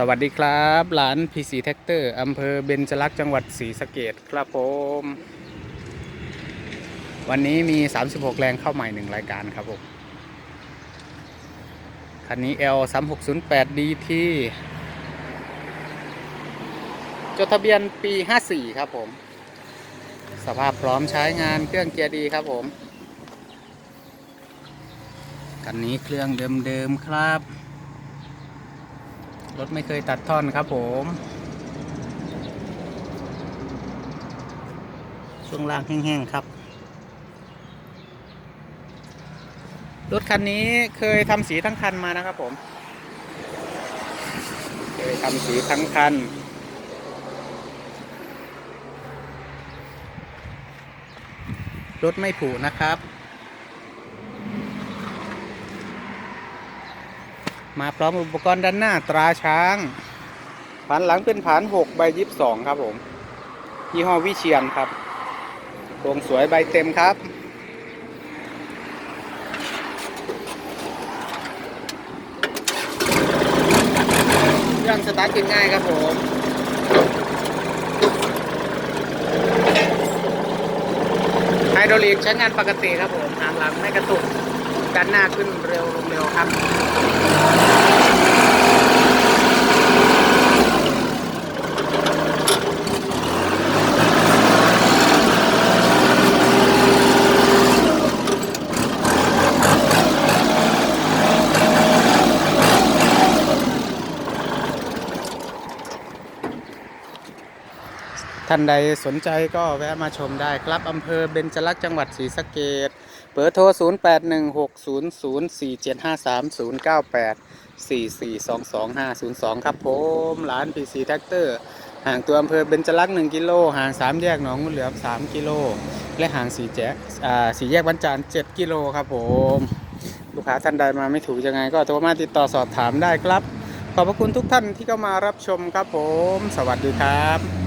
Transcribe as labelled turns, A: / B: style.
A: สวัสดีครับร้าน PC t ท็กเตอร์อำเภอเบญจลักษ์จังหวัดศรีสะเกดครับผม วันนี้มี 36 แรงเข้าใหม่1รายการครับผม คันนี้ L 3 6 0 8 DT จดทะเบียนปี 54 ครับผม สภาพพร้อมใช้งานเครื่องเกียร์ดีครับผม คันนี้เครื่องเดิมๆครับ รถไม่เคยตัดท่อนครับผมช่วงล่างแห้งๆครับ รถคันนี้เคยทำสีทั้งคันมานะครับผม เคยทำสีทั้งคันรถไม่ผุนะครับ มาพร้อมอุปกรณ์ด้านหน้าตราช้างผานหลังเป็นผาน6ใบยิบ2ครับผมยี่ห้อวิเชียนครับโครงสวยใบเต็มครับ เครื่องสตาร์ทง่ายครับผมไฮดรอลิกใช้งานปกติครับผมหางหลังไม่กระตุกด้านหน้าขึ้นเร็วลงเร็วครับ ท่านใดสนใจก็แวะมาชมได้ครับอำเภอเบญจลักษณ์จังหวัดศรีสะเกดเบอร์โทร 0816004753 098 4422502 ครับผมร้าน PC Tractor ห่างตัวอำเภอเบญจลักษณ์1กิโลห่าง 3 แยกหนองงูเหลือม 3 กิโล และห่าง4แยกอ่า4แยกวันจาน7กิโลครับผม ลูกค้าท่านใดมาไม่ถูกยังไง ก็โทรมาติดต่อสอบถามได้ครับ ขอบพระคุณทุกท่านที่เข้ามารับชมครับผม สวัสดีครับ